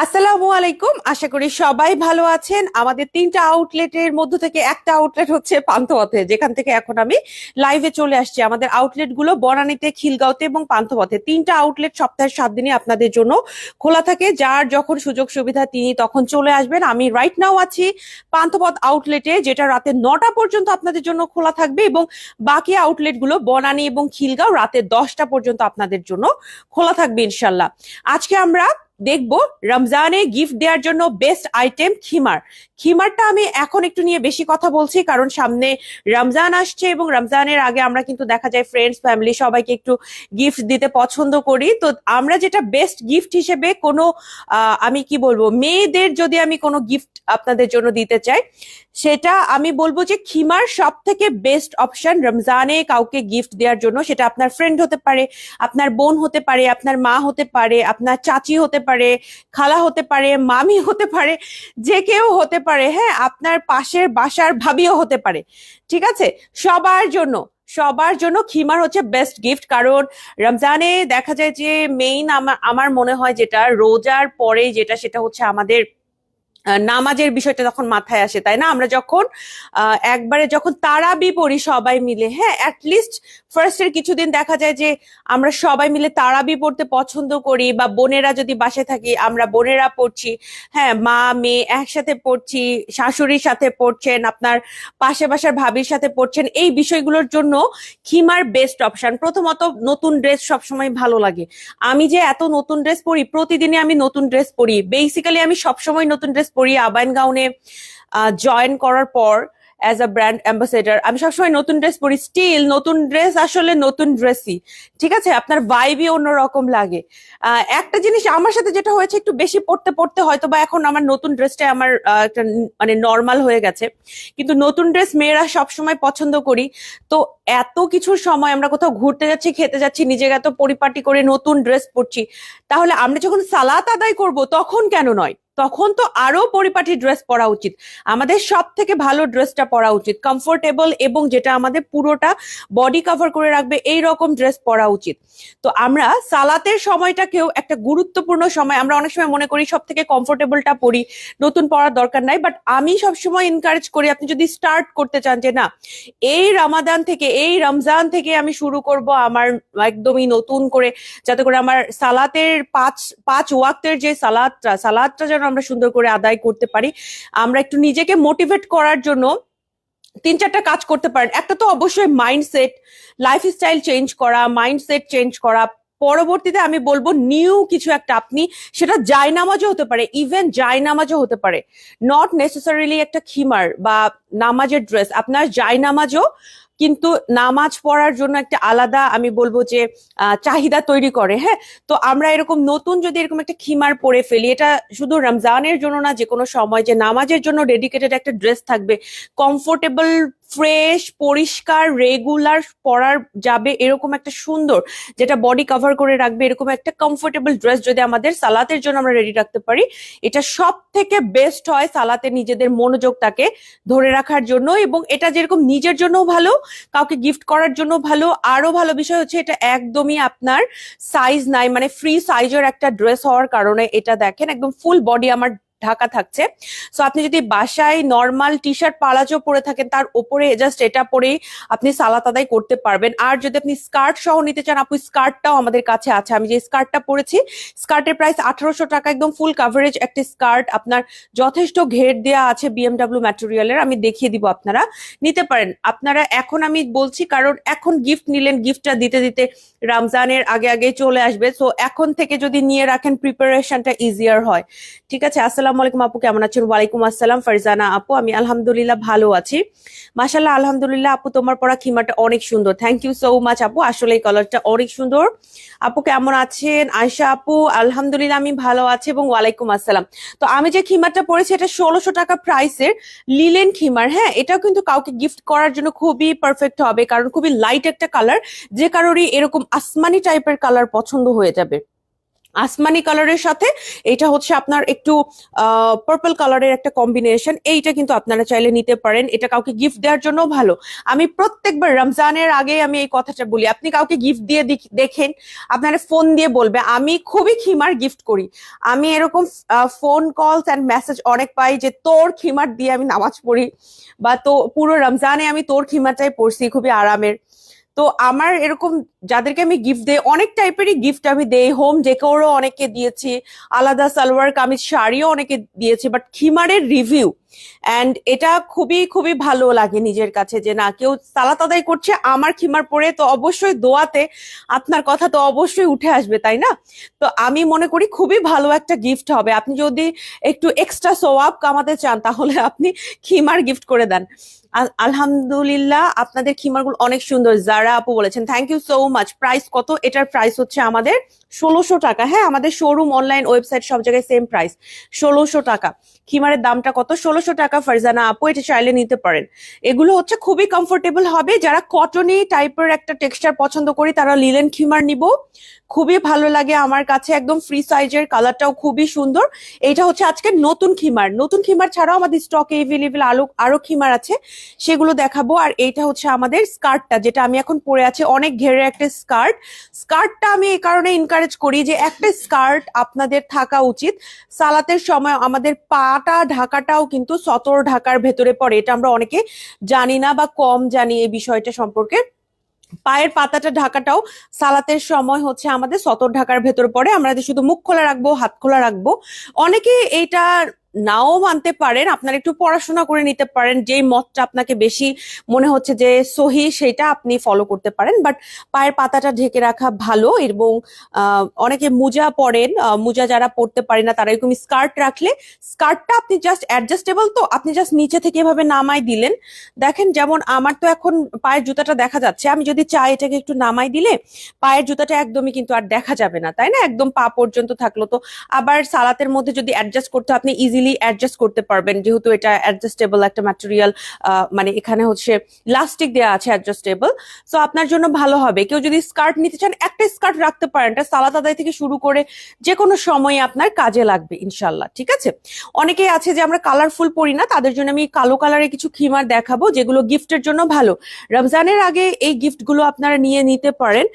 আসসালামু আলাইকুম। আশা করি সবাই ভালো আছেন। আমাদের তিনটা আউটলেটের মধ্য থেকে একটা আউটলেট হচ্ছে পান্থপথে, যেখান থেকে এখন আমি লাইভে চলে আসছি। আমাদের আউটলেটগুলো বনানীতে, খিলগাঁওতে এবং পান্থপথে। তিনটা আউটলেট সপ্তাহের সাত দিনই আপনাদের জন্য খোলা থাকে। যার যখন সুযোগ সুবিধা তিনি তখন চলে আসবেন। আমি রাইট নাও আছি পান্থপথ আউটলেটে যেটা রাতে নটা পর্যন্ত আপনাদের জন্য খোলা থাকবে এবং বাকি আউটলেটগুলো বনানী এবং খিলগাঁও রাতে দশটা পর্যন্ত আপনাদের জন্য খোলা থাকবে ইনশাল্লাহ। আজকে আমরা দেখব, রমজানে গিফট দেওয়ার জন্য বেস্ট আইটেম খিমার। খিমারটা আমি এখন একটু নিয়ে বেশি কথা বলছি, কারণ সামনে রমজান আসছে এবং রমজানের আগে আমরা কিন্তু দেখা যায় ফ্রেন্ডস ফ্যামিলি সবাইকে একটু গিফট দিতে পছন্দ করি। তো আমরা যেটা বেস্ট গিফট হিসেবে কোনো আমি কি বলব, মেয়েদের যদি আমি কোনো গিফট আপনাদের জন্য দিতে চাই, সেটা আমি বলব যে খিমার সব থেকে বেস্ট অপশন রমজানে কাউকে গিফট দেওয়ার জন্য, সেটা আপনার ফ্রেন্ড হতে পারে, আপনার বোন হতে পারে, আপনার মা হতে পারে, আপনার চাচি হতে পারে খালা হতে পারে, মামি হতে পারে, যে কেউ হতে পারে হ্যাঁ আপনার পাশের বাসার ভাবিও হতে পারে, ঠিক আছে? সবার জন্য সবার জন্য খিমার হচ্ছে বেস্ট গিফট কারণ রমজানে দেখা যায় যে মেইন আমার মনে হয় যেটা, রোজার পরে যেটা, সেটা হচ্ছে আমাদের নামাজের বিষয়টা তখন মাথায় আসে, তাই না? আমরা যখন একবারে যখন তারাবি পড়ি সবাই মিলে হ্যাঁ অ্যাটলিস্ট ফার্স্টের কিছুদিন দেখা যায় যে আমরা সবাই মিলে তারাবি পড়তে পছন্দ করি বা বোনেরা যদি বাসে থাকি, আমরা বোনেরা পড়ছি হ্যাঁ মা, মেয়ে একসাথে পড়ছি, শাশুড়ির সাথে পড়ছেন, আপনার পাশে বাসার ভাবির সাথে পড়ছেন, এই বিষয়গুলোর জন্য খিমার বেস্ট অপশন প্রথমত নতুন ড্রেস সবসময় ভালো লাগে। আমি যে এত নতুন ড্রেস পরি, প্রতিদিনই আমি নতুন ড্রেস পরি। বেসিক্যালি আমি সবসময় নতুন ড্রেস পরি আবাইন গাউনে জয়েন করার পর অ্যাজ আ ব্র্যান্ড অ্যাম্বাসেডার আমি সবসময় নতুন ড্রেস পরি স্টিল নতুন ড্রেস আসলে নতুন ড্রেসই ঠিক আছে? আপনার ভাইবই অন্যরকম লাগে। একটা জিনিস আমার সাথে যেটা হয়েছে, একটু বেশি পড়তে পড়তে হয়তো বা এখন আমার নতুন ড্রেসটা আমার একটা মানে নর্মাল হয়ে গেছে। কিন্তু নতুন ড্রেস মেয়েরা সবসময় পছন্দ করি। তো এত কিছুর সময় আমরা কোথাও ঘুরতে যাচ্ছি, খেতে যাচ্ছি নিজেকে এত পরিপাটি করে নতুন ড্রেস পরছি। তাহলে আমরা যখন সালাত আদায় করব, তখন কেন নয়? তখন তো আরও পরিপাটি ড্রেস পরা উচিত। আমাদের সব থেকে ভালো ড্রেসটা পরা উচিত। কমফোর্টেবল এবং যেটা আমাদের পুরোটা বডি কভার করে রাখবে এই রকম ড্রেস পরা উচিত। তো আমরা সালাতের সময়টাকেও একটা গুরুত্বপূর্ণ সময়, আমরা অনেক সময় মনে করি সব থেকে কমফোর্টেবলটা পরি, নতুন পরার দরকার নাই বাট আমি সবসময় এনকারেজ করি, আপনি যদি স্টার্ট করতে চান যে না, এই রামাদান থেকে, এই রমজান থেকে আমি শুরু করব আমার একদমই নতুন করে, যাতে করে আমার সালাতের পাঁচ পাঁচ ওয়াক্তের যে সালাদটা সালাদটা যেন আমরা সুন্দর করে আদায় করতে পারি। আমরা একটু নিজেকে মোটিভেট করার জন্য তিন চারটা কাজ করতে পারেন। একটা তো অবশ্যই মাইন্ডসেট লাইফস্টাইল চেঞ্জ করা মাইন্ডসেট চেঞ্জ করা। পরবর্তীতে আমি বলব নিউ কিছু একটা আপনি, সেটা জায়নামাজও হতে পারে ইভেন জায়নামাজও হতে পারে। নট নেসেসারিলি একটা খিমার বা নামাজের ড্রেস আপনার জায়নামাজও কিন্তু নামাজ পড়ার জন্য একটা আলাদা, আমি বলব যে চাহিদা তৈরি করে হ্যাঁ? তো আমরা এরকম নতুন যদি এরকম একটা খিমার পরে ফেলি, এটা শুধু রমজানের জন্য না, যে কোনো সময়, যে নামাজের জন্য ডেডিকেটেড একটা ড্রেস থাকবে কমফোর্টেবল ফ্রেশ পরিষ্কার রেগুলার পরার যাবে এরকম একটা সুন্দর, যেটা বডি কভার করে রাখবে, এরকম একটা কমফোর্টেবল ড্রেস যদি আমাদের সালাতের জন্য আমরা রেডি রাখতে পারি, এটা সব থেকে বেস্ট হয় সালাতে নিজেদের মনোযোগটাকে ধরে রাখার জন্য এবং এটা যেরকম নিজের জন্য ভালো কাউকে গিফট করার জন্য ভালো, আরও ভালো বিষয় হচ্ছে এটা একদমই আপনার সাইজ নাই মানে ফ্রি সাইজের একটা ড্রেস হওয়ার কারণে এটা দেখেন, একদম ফুল বডি আমার ঢাকা থাকছে। সো আপনি যদি বাসায় নর্মাল টি শার্ট পালাজো পরে থাকেন, তার উপরে জাস্ট এটা পরেই আপনি সালাত আদায় করতে পারবেন। আর যদি আপনি স্কার্ট সহ নিতে চান আপনি স্কার্টটাও আমাদের কাছে আছে। আমি যে স্কার্টটা পরেছি স্কার্টের প্রাইস আঠারোশো টাকা, একদম ফুল কাভারেজ একটা স্কার্ট আপনার যথেষ্ট ঘের দেওয়া আছে বিএমডাব্লিউ ম্যাটেরিয়ালের আমি দেখিয়ে দিব আপনারা। নিতে পারেন। আপনারা এখন আমি বলছি, কারণ এখন গিফট নিলেন গিফটটা দিতে দিতে রমজানের আগে আগে চলে আসবে। সো এখন থেকে যদি নিয়ে রাখেন প্রিপারেশনটা ইজিয়ার হয়। ঠিক আছে? আসসালামু আলাইকুম আপু, কেমন আছেন? ওয়ালাইকুম আসসালাম, ফারজানা আপু। আমি আলহামদুলিল্লাহ ভালো আছি। মাশাল্লাহ আলহামদুলিল্লাহ আপু, তোমার পরা খিমাটা অনেক সুন্দর। থ্যাংক ইউ সো মাচ আপু। আসলে এই কালারটা অনেক সুন্দর। আপু, কেমন আছেন? আয়শা আপু, আলহামদুলিল্লাহ আমি ভালো আছি এবং ওয়ালাইকুম আসসালাম। তো আমি যে খিমারটা পড়েছি, এটা ষোলোশো টাকা প্রাইসের লিলেন খিমার। হ্যাঁ এটাও কিন্তু কাউকে গিফট করার জন্য খুবই পারফেক্ট হবে, কারণ খুবই লাইট একটা কালার যে কারোরই এরকম আসমানি টাইপের কালার পছন্দ হয়ে যাবে। আসমানি কালারের সাথে। এটা হচ্ছে আপনার একটু পার্পল কালারের একটা কম্বিনেশন এইটা কিন্তু আপনারা চাইলে নিতে পারেন। এটা কাউকে গিফট দেওয়ার জন্য ভালো। আমি প্রত্যেকবার রমজানের আগে আমি এই কথাটা বলি, আপনি কাউকে গিফট দিয়ে দেখেন, আপনারা ফোন দিয়ে বলবে, আমি খুবই খিমার গিফট করি। আমি এরকম ফোন কলস অ্যান্ড মেসেজ অনেক পাই যে, তোর খিমার দিয়ে আমি নামাজ পড়ি বা তো, পুরো রমজানে আমি তোর খিমারটাই পড়ছি, খুবই আরামের। তো আমার এরকম যাদেরকে আমি গিফট দেই, অনেক টাইপেরই গিফট আমি দেই। হোম ডেকোরও অনেকে দিয়েছি, আলাদা সালোয়ার কামিজ শাড়িও অনেকে দিয়েছি বাট খিমারের রিভিউ অ্যান্ড এটা খুবই খুবই ভালো লাগে নিজের কাছে যে, না, কেউ সালাত আদায় করছে, আমার খিমার পরে তো অবশ্যই দোয়াতে আপনার কথা তো অবশ্যই উঠে আসবে, তাই না? তো আমি মনে করি খুবই ভালো একটা গিফট হবে। আপনি যদি একটু এক্সট্রা সোয়াব কামাতে চান, তাহলে আপনি খিমার গিফট করে দেন। আলহামদুলিল্লাহ, আপনাদের খিমারগুলো অনেক সুন্দর। যারা আপু বলেছেন thank you so much price কত? এটার প্রাইস হচ্ছে আমাদের ষোলোশো টাকা। হ্যাঁ আমাদের শোরুম অনলাইন ওয়েবসাইট সব জায়গায় সেম প্রাইস ষোলোশো টাকা। খিমারের দামটা কত? ষোলোশো টাকা, ফারজানা আপু, এটা চাইলে নিতে পারেন। এগুলো হচ্ছে খুবই কমফোর্টেবল হবে। যারা কটনি টাইপের একটা টেক্সচার পছন্দ করি, তারা লিলেন খিমার নিব। খুবই ভালো লাগে আমার কাছে। একদম ফ্রি সাইজের কালারটাও খুবই সুন্দর। এইটা হচ্ছে আজকে নতুন খিমার। নতুন খিমার ছাড়াও আমাদের স্টকে এভেলেবেল আলো আরও খিমার আছে। সেগুলো দেখাবো। আর এইটা হচ্ছে আমাদের স্কার্টটা যেটা আমি এখন পরে আছি অনেক ঘেরের একটা স্কার্ট স্কার্টটা আমি এই কারণে এনকারেজ করি যে একটা স্কার্ট আপনাদের থাকা উচিত। সালাতের সময় আমাদের পাটা ঢাকাটাও কিন্তু সতর ঢাকার ভেতরে পড়ে। এটা আমরা অনেকে জানি না বা কম জানি এই বিষয়টা সম্পর্কে। পায়ের পাতাটা ঢাকাটাও সালাতের সময় হচ্ছে আমাদের সতর ঢাকার ভেতর পড়ে। আমরা শুধু মুখ খোলা রাখব, হাত খোলা রাখব। অনেকে এইটা নাও মানতে পারেন আপনারা একটু পড়াশোনা করে নিতে পারেন যেই মতটা আপনাকে বেশি মনে হচ্ছে যে সহি সেটা আপনি ফলো করতে পারেন বাট পায়ের পাতাটা ঢেকে রাখা ভালো এবং অনেকে মুজা আহ, মুজা যারা পড়তে পারে না তারা এরকম স্কার্ট রাখলে স্কার্টটা আপনি জাস্ট অ্যাডজাস্টেবল তো আপনি জাস্ট নিচে থেকে এভাবে নামাই দিলেন। দেখেন যেমন আমার তো এখন পায়ের জুতাটা দেখা যাচ্ছে আমি যদি চাই এটাকে একটু নামাই দিলে পায়ের জুতাটা একদমই কিন্তু আর দেখা যাবে না তাই না? একদম পা পর্যন্ত থাকল তো আবার সালাতের মধ্যে যদি অ্যাডজাস্ট করতে আপনি ইজিলি অ্যাডজাস্ট করতে পারবেন। যেহেতু এটা অ্যাডজাস্টেবল একটা ম্যাটেরিয়াল মানে এখানে হচ্ছে লাস্টিক দেওয়া আছে অ্যাডজাস্টেবল সো আপনার জন্য ভালো হবে। কেউ যদি স্কার্ট নিতে চান একটা স্কার্ট রাখতে পারেন। এটা সালাত আদায় থেকে শুরু করে যে কোনো সময় আপনার কাজে লাগবে ইনশাল্লাহ ঠিক আছে? অনেকেই আছে যে আমরা কালারফুল পরি না, তাদের জন্য আমি কালো কালারে কিছু খিমার দেখাবো, যেগুলো গিফটের জন্য ভালো। রমজানের আগে এই গিফটগুলো আপনারা নিয়ে নিতে পারেন।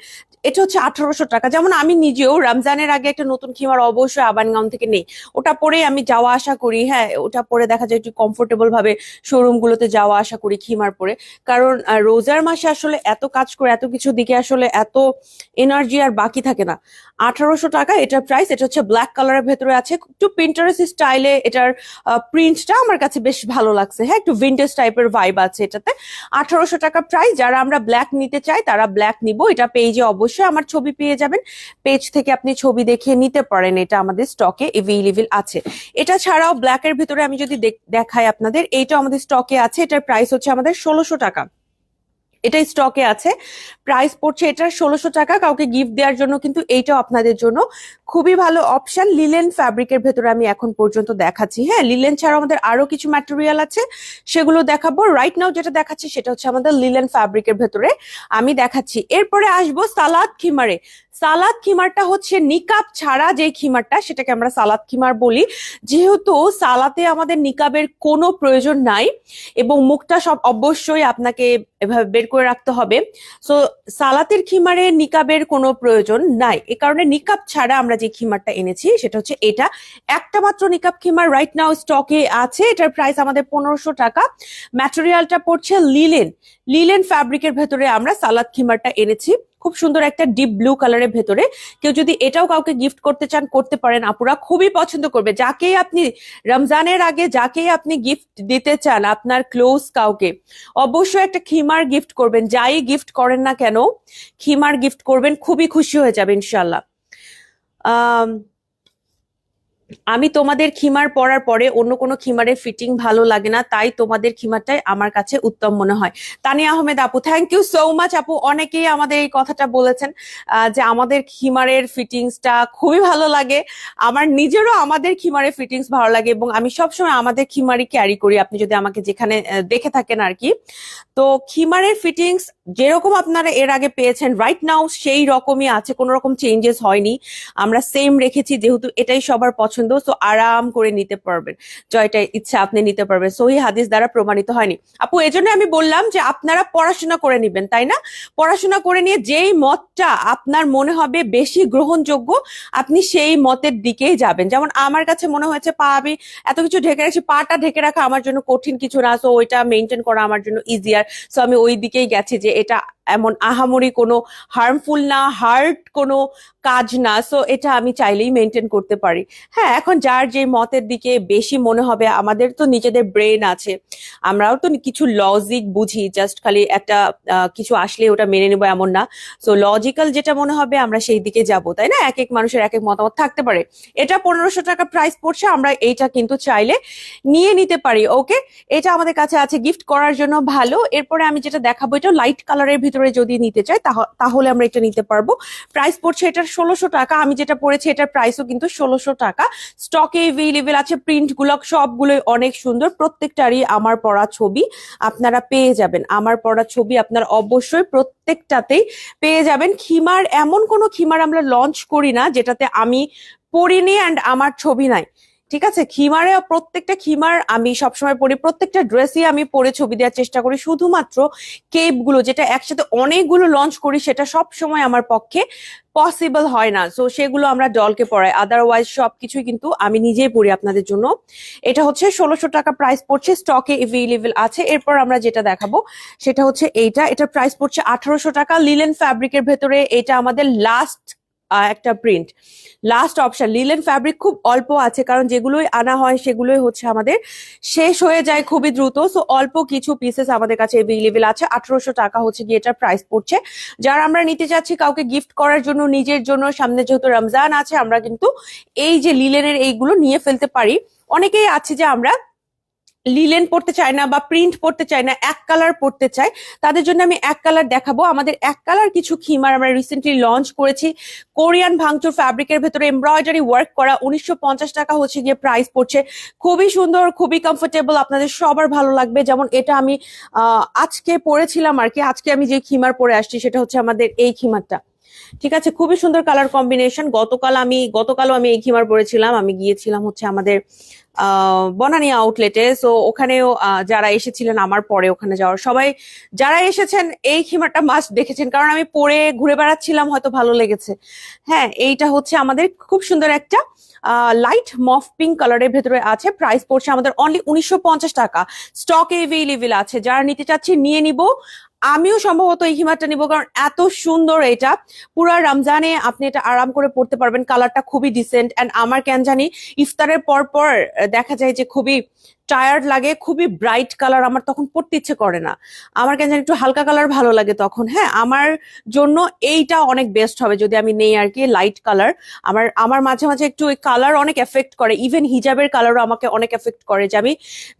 এটা হচ্ছে আঠারোশো টাকা। যেমন আমি নিজেও রমজানের আগে একটা নতুন খিমার অবশ্যই আবানগাঁও থেকে নেই। ওটা পরে আমি যাওয়া আসা করি হ্যাঁ ওটা পরে দেখা যায় একটু কমফোর্টেবল ভাবে শোরুম গুলোতে যাওয়া আসা করি খিমার পরে। কারণ রোজার মাসে আসলে এত কাজ করে, এত কিছু দিকে আসলে এত এনার্জি আর বাকি থাকে না। আঠারোশো টাকা এটার প্রাইস এটা হচ্ছে ব্ল্যাক কালারের ভেতরে আছে। একটু প্রিন্টারেস স্টাইলে এটার প্রিন্টটা আমার কাছে বেশ ভালো লাগছে। হ্যাঁ একটু ভিন্টেজ টাইপের ভাইব আছে এটাতে। আঠারোশো টাকা প্রাইস যারা আমরা ব্ল্যাক নিতে চাই, তারা ব্ল্যাক নিব। এটা পেজে অবশ্যই আমার ছবি পেয়ে যাবেন। পেজ থেকে আপনি ছবি দেখে নিতে পারেন, এটা আমাদের স্টকে এভেলেবেল আছে। এটা ছাড়াও ব্ল্যাকের ভিতরে আমি যদি দেখ- দেখাই আপনাদের, এইটা আমাদের স্টকে আছে, এটার প্রাইস হচ্ছে আমাদের ষোলোশো টাকা। এটা স্টকে আছে। প্রাইস পড়ছে এটা ষোলোশো টাকা, কাউকে গিফট দেওয়ার জন্য কিন্তু এইটাও আপনাদের জন্য। খুবই ভালো অপশন লিলেন ফ্যাব্রিকের ভেতরে আমি এখন পর্যন্ত দেখাচ্ছি। হ্যাঁ লিলেন ছাড়াও আমাদের আরও কিছু ম্যাটেরিয়াল আছে, সেগুলো দেখাবো। রাইট নাও যেটা দেখাচ্ছি সেটা হচ্ছে আমাদের লিলেন ফ্যাব্রিকের ভেতরে আমি দেখাচ্ছি। এরপরে আসব সালাদ খিমারে। সালাদ খিমারটা হচ্ছে নিকাব ছাড়া যে খিমারটা, সেটাকে আমরা সালাদ খিমার বলি। যেহেতু সালাতে আমাদের নিকাবের কোনো প্রয়োজন নাই এবং মুখটা সব অবশ্যই আপনাকে এভাবে বের করে রাখতে হবে। সো সালাতের খিমারে নিকাবের কোনো প্রয়োজন নাই। এ কারণে নিকাব ছাড়া আমরা যে খিমারটা এনেছি, সেটা হচ্ছে এটা। একটা মাত্র নিকাব খিমার রাইট নাও স্টকে আছে। এটার প্রাইস আমাদের পনেরোশো টাকা। ম্যাটেরিয়ালটা পড়ছে লিলেন লিলেন ফ্যাব্রিকের ভেতরে আমরা সালাদ খিমারটা এনেছি। খুব সুন্দর একটা ডিপ ব্লু কালারের ভেতরে। কেউ যদি এটাও কাউকে গিফট করতে চান করতে পারেন। আপুরা খুবই পছন্দ করবে। যাকেই আপনি রমজানের আগে যাকেই আপনি গিফট দিতে চান আপনার ক্লোজ কাউকে অবশ্যই একটা খিমার গিফট করবেন। যাই গিফট করেন না কেন খিমার গিফট করবেন খুবই খুশি হয়ে যাবে ইনশাল্লাহ আম, আমি তোমাদের খিমার পরার পরে অন্য কোনো খিমারের ফিটিং ভালো লাগে না, তাই তোমাদের খিমারটাই আমার কাছে উত্তম মনে হয়। তানিয়া আহমেদ আপু থ্যাংক ইউ সো মাচ আপু। অনেকেই আমাদের এই কথাটা বলেছেন যে আমাদের খিমারের ফিটিংসটা খুবই ভালো লাগে। আমার নিজেরও আমাদের খিমারের ফিটিংস ভালো লাগে এবং আমি সবসময় আমাদের খিমারই ক্যারি করি। আপনি যদি আমাকে যেখানে দেখে থাকেন আর কি। তো খিমারের ফিটিংস যেরকম আপনারা এর আগে পেয়েছেন রাইট নাও সেই রকমই আছে, কোনো রকম চেঞ্জেস হয়নি। আমরা সেম রেখেছি, যেহেতু এটাই সবার পছন্দ। সো আরাম করে নিতে পারবেন। জয়টা ইচ্ছা আপনি নিতে পারবেন। সহি হাদিস দ্বারা প্রমাণিত হয়নি। আপু এজন্য আমি বললাম যে আপনারা পড়াশোনা করে নিবেন, তাই না? পড়াশোনা করে নিয়ে যেই মতটা আপনার মনে হবে বেশি গ্রহণযোগ্য, আপনি সেই মতের দিকেই যাবেন। যেমন আমার কাছে মনে হয়েছে, পা, আমি এত কিছু ঢেকে রাখছি, পাটা ঢেকে রাখা আমার জন্য কঠিন কিছু না সো ওইটা মেনটেন করা আমার জন্য ইজিয়ার সো আমি ওই দিকেই গেছি যে এটা এমন আহামরি কোনো হার্মফুল না হার্ট কোনো কাজ না সো এটা আমি চাইলেই মেনটেন করতে পারি। হ্যাঁ এখন যার যে মতের দিকে বেশি মনে হবে, আমাদের তো নিজেদের ব্রেন আছে। আমরাও তো কিছু লজিক বুঝি জাস্ট খালি একটা কিছু আসলে ওটা মেনে নেব এমন না। সো লজিক্যাল যেটা মনে হবে, আমরা সেই দিকে যাব, তাই না? এক এক মানুষের এক এক মতামত থাকতে পারে। এটা পনেরোশো টাকা প্রাইস পড়ছে, আমরা এইটা কিন্তু চাইলে নিয়ে নিতে পারি ওকে এটা আমাদের কাছে আছে গিফট করার জন্য ভালো। এরপরে আমি যেটা দেখাবো, এটা লাইট কালারের ভিতরে যদি নিতে চাই, তাহ- তাহলে আমরা এটা নিতে পারব। প্রাইস পড়ছে এটার ষোলোশো টাকা, আমি যেটা পড়েছি এটার প্রাইসও কিন্তু ষোলোশো টাকা। স্টকে এভেলেবেল আছে প্রিন্টগুলো, সবগুলোই অনেক সুন্দর। প্রত্যেকটারই আমার পড়া ছবি আপনারা পেয়ে যাবেন। আমার পড়া ছবি আপনারা অবশ্যই প্রত্যেকটাতেই পেয়ে যাবেন। খিমার, এমন কোনো খিমার আমরা লঞ্চ করি না যেটাতে আমি পড়িনি অ্যান্ড আমার ছবি নাই। ঠিক আছে? খিমারে প্রত্যেকটা খিমার আমি সবসময় পরি, প্রত্যেকটা ড্রেসই আমি পরে ছবি দেওয়ার চেষ্টা করি। শুধুমাত্র কেপগুলো যেটা একসাথে অনেকগুলো লঞ্চ করি, সেটা সব সময় আমার পক্ষে পসিবল হয় না। সো সেগুলো আমরা ডলকে পড়াই আদারওয়াইজ সবকিছুই কিন্তু আমি নিজেই পড়ি আপনাদের জন্য। এটা হচ্ছে ষোলোশো টাকা প্রাইস পড়ছে স্টকে এভেলেবেল আছে। এরপর আমরা যেটা দেখাবো, সেটা হচ্ছে এইটা। এটা প্রাইস পড়ছে আঠারোশো টাকা। লিলেন ফ্যাব্রিকের ভেতরে এটা আমাদের লাস্ট একটা print last option linen fabric খুব অল্প আছে, কারণ যেগুলোই আনা হয় সেগুলোই হচ্ছে আমাদের শেষ হয়ে যায় খুবই দ্রুত। সো অল্প কিছু পিসেস আমাদের কাছে এভেলেবেল আছে। আঠারোশো টাকা হচ্ছে গিয়ে এটার প্রাইস পড়ছে। যারা আমরা নিতে চাচ্ছি কাউকে গিফট করার জন্য, নিজের জন্য, সামনে যেহেতু রমজান আছে, আমরা কিন্তু এই যে লিলেনের এইগুলো নিয়ে ফেলতে পারি। অনেকেই আছে যে আমরা লিলেন পড়তে চায় না বা প্রিন্ট পড়তে চাই না, এক কালার পড়তে চাই তাদের জন্য আমি এক কালার দেখাবো। আমাদের এক কালার কিছু খিমার আমরা রিসেন্টলি লঞ্চ করেছি। কোরিয়ান ভাঙচুর ফ্যাব্রিকের ভেতরে এমব্রয়ডারি ওয়ার্ক করা উনিশশো পঞ্চাশ টাকা হচ্ছে গিয়ে প্রাইস পড়ছে। খুবই সুন্দর, খুবই কমফোর্টেবল আপনাদের সবার ভালো লাগবে। যেমন এটা আমি আজকে পরেছিলাম আর কি। আজকে আমি যে খিমার পরে আসছি, সেটা হচ্ছে আমাদের এই খিমারটা। ঠিক আছে, খুবই সুন্দর কালার কম্বিনেশন গতকাল আমি, গতকালও আমি এই খিমার পরেছিলাম। আমি গিয়েছিলাম হচ্ছে আমাদের বনানী আউটলেটে সো ওখানেও যারা এসেছিলেন, আমার পরে ওখানে যাওয়ার সবাই, যারা এসেছেন, এই খিমারটা মাস্ট দেখেছেন। কারণ আমি পরে ঘুরে বেড়াচ্ছিলাম, হয়তো ভালো লেগেছে। হ্যাঁ এইটা হচ্ছে আমাদের খুব সুন্দর একটা লাইট মফ পিঙ্ক কালারের ভেতরে আছে। প্রাইস পড়ছে আমাদের অনলি উনিশশো পঞ্চাশ টাকা। স্টক এভেলেবেল আছে। যারা নিতে চাচ্ছি নিয়ে নিব। আমিও সম্ভবত এই হিমারটা নিব, কারণ এত সুন্দর এটা। পুরা রমজানে আপনি এটা আরাম করে পড়তে পারবেন। কালারটা খুবই ডিসেন্ট এন্ড আমার কেন জানি ইফতারের পর পর দেখা যায় যে খুবই টায়ার্ড লাগে, খুবই ব্রাইট কালার আমার তখন পড়তে ইচ্ছে করে না। আমার কেন একটু হালকা কালার ভালো লাগে তখন। হ্যাঁ আমার জন্য এইটা অনেক বেস্ট হবে যদি আমি নেই আর কি লাইট কালার আমার আমার মাঝে মাঝে একটু ওই কালার অনেক এফেক্ট করে। ইভেন হিজাবের কালারও আমাকে অনেক এফেক্ট করে যে আমি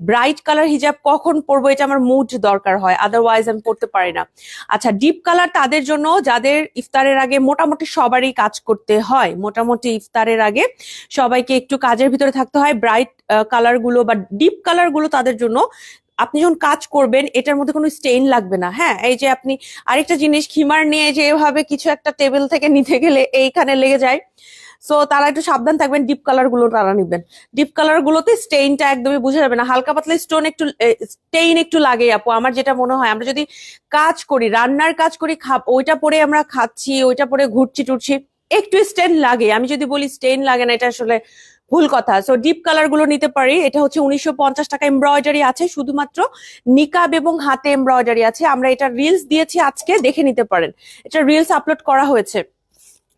ব্রাইট কালার হিজাব কখন পরবো এটা আমার মুড দরকার হয় আদারওয়াইজ আমি পড়তে পারি না। আচ্ছা ডিপ কালার তাদের জন্য যাদের ইফতারের আগে মোটামুটি সবারই কাজ করতে হয়। মোটামুটি ইফতারের আগে সবাইকে একটু কাজের ভিতরে থাকতে হয়। ব্রাইট কালারগুলো বা ডিপ কালারগুলো তাদের জন্য আপনি যখন কাজ করবেন, এটার মধ্যে কোনো স্টেইন লাগবে না। হ্যাঁ এই যে আপনি আরেকটা জিনিস, খিমার নিয়ে যে এভাবে কিছু একটা টেবিল থেকে নিতে গেলে এইখানে লেগে যায়। সো তারা একটু সাবধান থাকবেন ডিপ কালারগুলো তারা নিবেন। ডিপ কালার গুলোতে স্টেইনটা একদমই বোঝা যাবে না। হালকা পাতলা স্টোন একটু স্টেইন একটু লাগে আপু। আমার যেটা মনে হয়, আমরা যদি কাজ করি, রান্নার কাজ করি খা- ওইটা পরে আমরা খাচ্ছি, ওইটা পরে ঘুরছি টুরছি, একটু স্টেন লাগে। আমি যদি বলি স্টেইন লাগে না, এটা আসলে ভুল কথা। সো ডিপ কালারগুলো নিতে পারি। এটা হচ্ছে উনিশশো পঞ্চাশ টাকা এমব্রয়ডারি আছে। শুধুমাত্র নিকাব এবং হাতে এমব্রয়ডারি আছে। আমরা এটা রিলস দিয়েছি আজকে। দেখে নিতে পারেন। এটা রিলস আপলোড করা হয়েছে।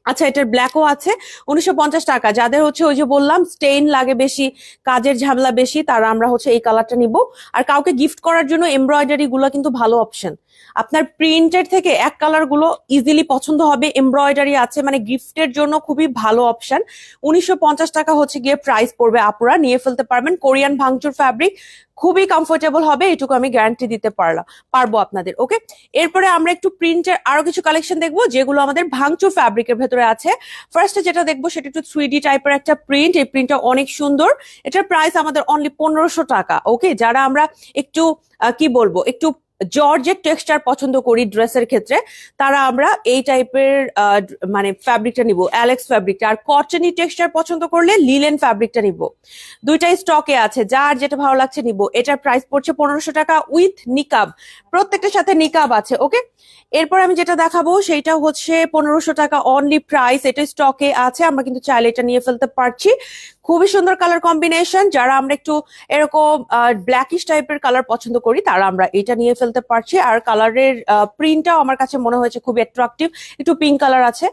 আচ্ছা এটার ব্ল্যাকও আছে। উনিশশো পঞ্চাশ টাকা। যাদের হচ্ছে ওই যে বললাম স্টেইন লাগে বেশি, কাজের ঝামেলা বেশি, তারা আমরা হচ্ছে এই কালারটা নিব। আর কাউকে গিফট করার জন্য এমব্রয়ডারি গুলো কিন্তু ভালো অপশন আপনার প্রিন্টের থেকে এক কালারগুলো ইজিলি পছন্দ হবে এমব্রয়ডারি আছে মানে গিফটের জন্য খুবই ভালো অপশন উনিশশো পঞ্চাশ টাকা হচ্ছে গিয়ে প্রাইস পড়বে আপুরা, নিয়ে ফেলতে পারবেন। কোরিয়ান ভাঙচুর ফ্যাব্রিক খুবই কমফোর্টেবল হবে, এটুকু আমি গ্যারান্টি দিতে পারলাম পারব আপনাদের ওকে এরপরে আমরা একটু প্রিন্টের আরও কিছু কালেকশন দেখব, যেগুলো আমাদের ভাঙচুর ফ্যাব্রিকের ভেতরে আছে। ফার্স্টে যেটা দেখব, সেটা একটু থ্রি টাইপের একটা প্রিন্ট এই প্রিন্টটা অনেক সুন্দর। এটার প্রাইস আমাদের অনলি পনেরোশো টাকা ওকে যারা আমরা একটু কি বলব, একটু জর্জের টেক্সচার পছন্দ করি ড্রেসের ক্ষেত্রে, তারা আমরা এই টাইপের মানে ফ্যাব্রিকটা নিব অ্যালেক্স ফ্যাব্রিকটা আর কটনি টেক্সচার পছন্দ করলে লিলেন ফ্যাব্রিকটা নিব। দুইটাই স্টকে আছে, যার যেটা ভালো লাগছে নিব। এটার প্রাইস পড়ছে পনেরোশো টাকা উইথ নিকাব প্রত্যেকটার সাথে নিকাব আছে, ওকে? এরপর আমি যেটা দেখাবো, সেইটা হচ্ছে পনেরোশো টাকা অনলি প্রাইস এটা স্টকে আছে, আমরা কিন্তু চাইলে এটা নিয়ে ফেলতে পারছি। খুবই সুন্দর কালার কম্বিনেশন যারা আমরা একটু এরকম ব্ল্যাকিশ টাইপের কালার পছন্দ করি, তারা আমরা এটা নিয়ে ফেলতে পারছি। আর কালারের প্রিন্টটাও আমার কাছে মনে হয়েছে খুব অ্যাট্রাকটিভ একটু পিঙ্ক কালার আছে,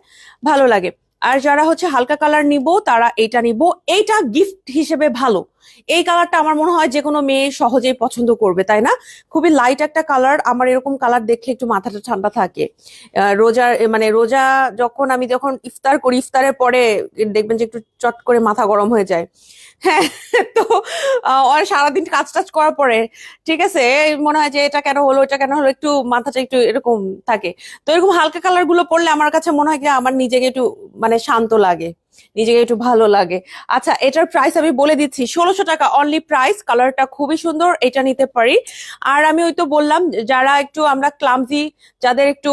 ভালো লাগে। আর যারা হচ্ছে হালকা কালার নিব, তারা এটা নিব। এইটা গিফট হিসেবে ভালো। এই কালারটা আমার মনে হয় যে কোনো মেয়ে সহজেই পছন্দ করবে তাই না? খুবই লাইট একটা কালার আমার এরকম কালার দেখে একটু মাথাটা ঠান্ডা থাকে। আহ, রোজা মানে রোজা যখন আমি যখন ইফতার করি ইফতারের পরে দেখবেন যে একটু চট করে মাথা গরম হয়ে যায়। হ্যাঁ তো সারাদিন কাজ টাজ করার পরে ঠিক আছে মনে হয় যে এটা কেন হলো এটা কেন হলো একটু মাথাটা একটু এরকম থাকে। তো এরকম হালকা কালারগুলো পড়লে আমার কাছে মনে হয় কি আমার নিজেকে একটু মানে শান্ত লাগে। নিজেকে একটু ভালো লাগে। আচ্ছা এটার প্রাইস আমি বলে দিচ্ছি, ষোলোশো টাকা অনলি প্রাইস কালারটা খুবই সুন্দর, এটা নিতে পারি। আর আমি ওই তো বললাম, যারা একটু আমরা ক্লামজি যাদের একটু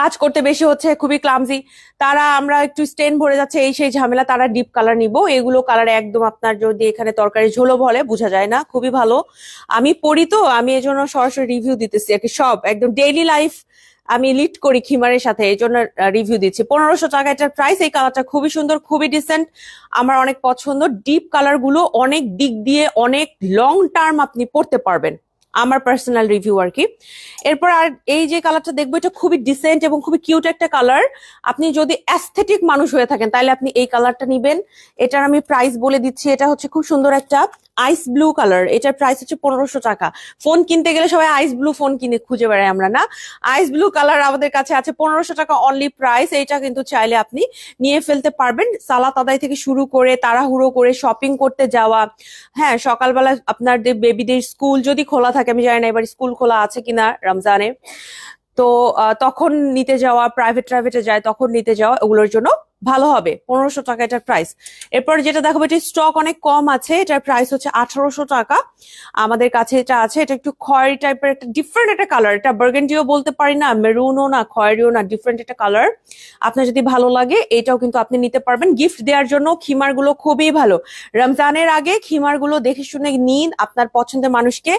কাজ করতে বেশি হচ্ছে, খুবই ক্লামজি তারা আমরা একটু স্টেন ভরে যাচ্ছে, এই সেই ঝামেলা, তারা ডিপ কালার নিব। এগুলো কালার একদম আপনার যদি এখানে তরকারি ঝোলো বলে, বোঝা যায় না, খুবই ভালো। আমি পড়ি তো, আমি এই জন্য সরাসরি রিভিউ দিতেছি, আর কি সব, একদম ডেইলি লাইফ আমি লিড করি খিমারের সাথে, এই জন্য রিভিউ দিচ্ছি। পনেরোশো টাকা, এটার প্রাইস এই কালারটা খুবই সুন্দর, খুবই ডিসেন্ট আমার অনেক পছন্দ। ডিপ কালারগুলো অনেক দিক দিয়ে, অনেক লং টার্ম আপনি পড়তে পারবেন। আমার পার্সোনাল রিভিউ আর কি। এরপর আর এই যে কালারটা দেখব, এটা খুবই ডিসেন্ট এবং খুবই কিউট একটা কালার আপনি যদি অ্যাস্থেটিক মানুষ হয়ে থাকেন, তাহলে আপনি এই কালারটা নিবেন। এটার আমি প্রাইস বলে দিচ্ছি, এটা হচ্ছে খুব সুন্দর একটা আইস ব্লু কালার এটার প্রাইস হচ্ছে পনেরোশো টাকা। ফোন কিনতে গেলে সবাই আইস ব্লু ফোন কিনে, খুঁজে বেড়াই আমরা, না? আইস ব্লু কালার আমাদের কাছে আছে পনেরোশো টাকা অনলি প্রাইস এইটা কিন্তু চাইলে আপনি নিয়ে ফেলতে পারবেন। সালাত আদায় থেকে শুরু করে, তাড়াহুড়ো করে শপিং করতে যাওয়া। হ্যাঁ সকালবেলা আপনাদের বেবিদের স্কুল যদি খোলা থাকে আমি জানি না এবার স্কুল খোলা আছে কিনা রমজানে। তো তখন নিতে যাওয়া প্রাইভেট প্রাইভেটে যায়, তখন নিতে যাওয়া, ওগুলোর জন্য ভালো হবে, পনেরোশো টাকা এটার প্রাইস এরপর যেটা দেখাবো, এটার স্টক অনেক কম আছে, এটার প্রাইস হচ্ছে আঠারোশো টাকা। আমাদের কাছে এটা আছে, এটা একটু খয়েরি টাইপের একটা ডিফারেন্ট একটা কালার এটা বার্গেন্ডিও বলতে পারি না মেরুনও না, খয়েরিও না ডিফারেন্ট একটা কালার আপনার যদি ভালো লাগে, এটাও কিন্তু আপনি নিতে পারবেন। গিফট দেওয়ার জন্য খিমারগুলো খুবই ভালো। রমজানের আগে খিমারগুলো দেখে শুনে নিন আপনার পছন্দের মানুষকে।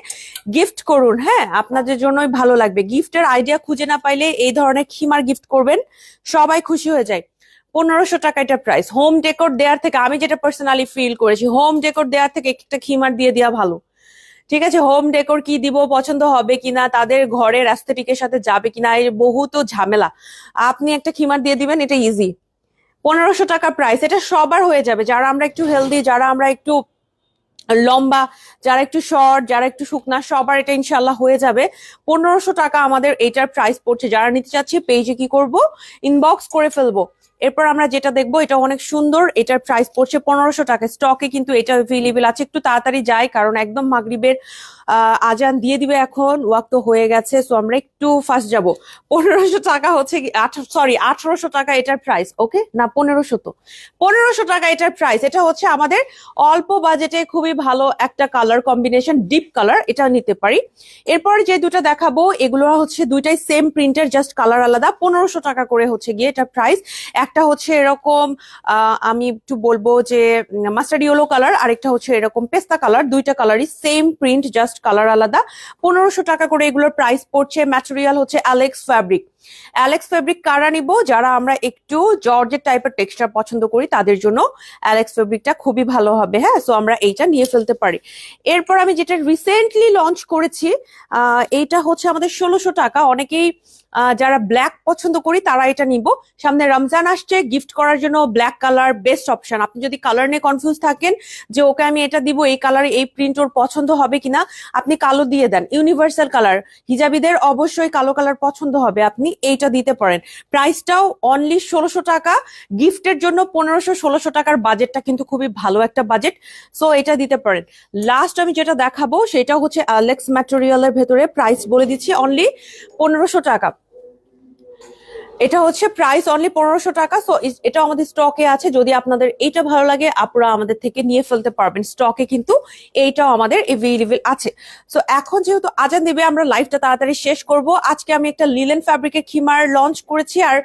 গিফট করুন হ্যাঁ আপনাদের জন্যই ভালো লাগবে। গিফটের আইডিয়া খুঁজে না পাইলে এই ধরনের খিমার গিফট করবেন, সবাই খুশি হয়ে যায়। পনেরোশো টাকা এটা প্রাইস হোম ডেকোর দেওয়ার থেকে আমি যেটা পার্সোনালি ফিল করেছি হোম ডেকোর দেওয়ার থেকে একটা খিমার দিয়ে দেওয়া ভালো। ঠিক আছে হোম ডেকোর কি দিব, পছন্দ হবে কিনা, তাদের ঘরের অ্যাস্থেটিকের সাথে যাবে কিনা এর বহু তো ঝামেলা। আপনি একটা খিমার দিয়ে দিবেন, এটা ইজি পনেরোশো টাকা প্রাইস এটা সবার হয়ে যাবে। যারা আমরা একটু হেলদি যারা আমরা একটু লম্বা, যারা একটু শর্ট যারা একটু শুকনা, সবার এটা ইনশাল্লাহ হয়ে যাবে। পনেরোশো টাকা আমাদের এটার প্রাইস পড়ছে। যারা নিতে চাচ্ছে পেজে কি করব? ইনবক্স করে ফেলব। এরপর আমরা যেটা দেখব, এটা অনেক সুন্দর, এটার প্রাইস পড়ছে পনেরোশো টাকা। স্টকে কিন্তু এটা অ্যাভেলেবেল আছে, একটু তাড়াতাড়ি যাই, কারণ একদম মাগরিবের আজান দিয়ে দিবে এখন ওয়াক তো হয়ে গেছে সো আমরা একটু ফার্স্ট যাব। পনেরোশো টাকা হচ্ছে সরি আঠারোশো টাকা এটার প্রাইস ওকে না, পনেরোশো তো। পনেরোশো টাকা এটার প্রাইস এটা হচ্ছে আমাদের অল্প বাজেটে খুবই ভালো একটা কালার কম্বিনেশন ডিপ কালার এটা নিতে পারি। এরপর যে দুটো দেখাবো, এগুলো হচ্ছে দুইটাই সেম প্রিন্টের জাস্ট কালার আলাদা, পনেরোশো টাকা করে হচ্ছে গিয়ে এটা প্রাইস একটা হচ্ছে এরকম আমি একটু বলব যে মাস্টার্ড ইয়েলো কালার, আরেকটা হচ্ছে এরকম পেস্তা কালার, দুইটা কালারই সেম প্রিন্ট জাস্ট কালার আলাদা। পনেরোশো টাকা করে এগুলোর প্রাইস পড়ছে ম্যাটেরিয়াল হচ্ছে অ্যালেক্স ফ্যাব্রিক অ্যালেক্স ফেব্রিক কারা নিব? যারা আমরা একটু জর্জের টাইপের টেক্সচার পছন্দ করি, তাদের জন্য অ্যালেক্স ফেব্রিকটা খুবই ভালো হবে হ্যাঁ? সো আমরা এইটা নিয়ে ফেলতে পারি। এরপর আমি যেটা রিসেন্টলি লঞ্চ করেছি এইটা হচ্ছে আমাদের ষোলোশো টাকা। অনেকেই যারা ব্ল্যাক পছন্দ করি, তারা এটা নিব। সামনে রমজান আসছে গিফট করার জন্য ব্ল্যাক কালার বেস্ট অপশন আপনি যদি কালার নিয়ে কনফিউজ থাকেন যে ওকে আমি এটা দিব, এই কালারে এই প্রিন্ট ওর পছন্দ হবে কিনা, আপনি কালো দিয়ে দেন। ইউনিভার্সাল কালার হিজাবিদের অবশ্যই কালো কালার পছন্দ হবে, আপনি এইটা দিতে পারেন। প্রাইসটাও অনলি ষোলোশো টাকা গিফটের জন্য পনেরোশো ষোলোশো টাকার বাজেটটা কিন্তু খুবই ভালো একটা বাজেট সো এটা দিতে পারেন। লাস্ট আমি যেটা দেখাবো সেটা হচ্ছে অ্যালেক্স ম্যাটেরিয়ালের ভেতরে প্রাইস বলে দিচ্ছি অনলি পনেরোশো টাকা। এটা হচ্ছে প্রাইস অনলি পনেরোশো টাকা সো এটা আমাদের স্টকে আছে। যদি আপনাদের এইটা ভালো লাগে আপনারা আমাদের থেকে নিয়ে ফেলতে পারবেন। স্টকে কিন্তু এইটাও আমাদের এভেলেবেল আছে। সো এখন যেহেতু আজান দেবে, আমরা লাইভটা তাড়াতাড়ি শেষ করব। আজকে আমি একটা লিলেন ফ্যাব্রিকের খিমার লঞ্চ করেছি, আর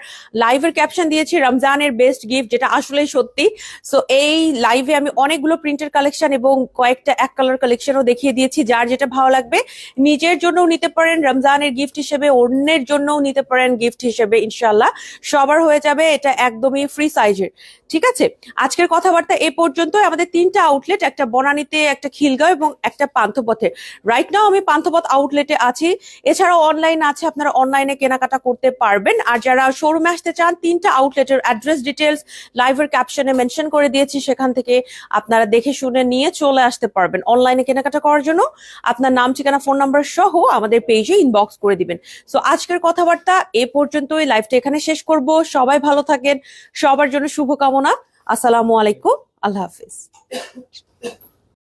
লাইভের ক্যাপশন দিয়েছি রমজানের বেস্ট গিফট যেটা আসলেই সত্যি। সো এই লাইভে আমি অনেকগুলো প্রিন্টের কালেকশন এবং কয়েকটা এক কালার কালেকশনও দেখিয়ে দিয়েছি, যার যেটা ভালো লাগবে। নিজের জন্যও নিতে পারেন রমজানের গিফট হিসেবে, অন্যের জন্যও নিতে পারেন গিফট হিসেবে ইনশাল্লাহ সবার হয়ে যাবে এটা একদমই ফ্রি সাইজের ঠিক আছে? আজকের কথাবার্তা এ পর্যন্ত আমাদের তিনটা আউটলেট একটা বনানীতে, একটা খিলগাঁও এবং একটা পান্থপথে রাইট নাও আমি পান্থপথ আউটলেটে আছি। এছাড়াও অনলাইন আছে, আপনারা অনলাইনে কেনাকাটা করতে পারবেন। আর যারা শোরুমে আসতে চান, তিনটা আউটলেটের অ্যাড্রেস ডিটেলস লাইভের ক্যাপশনে মেনশন করে দিয়েছি। সেখান থেকে আপনারা দেখে শুনে নিয়ে চলে আসতে পারবেন অনলাইনে কেনাকাটা করার জন্য। আপনার নাম, ঠিকানা ফোন নাম্বার সহ আমাদের পেজে ইনবক্স করে দিবেন। সো আজকের কথাবার্তা এ পর্যন্তই। লাইভটা এখানে শেষ করব। সবাই ভালো থাকেন। সবার জন্য শুভকামনা। আসসালামু আলাইকুম। আল্লাহ হাফিজ।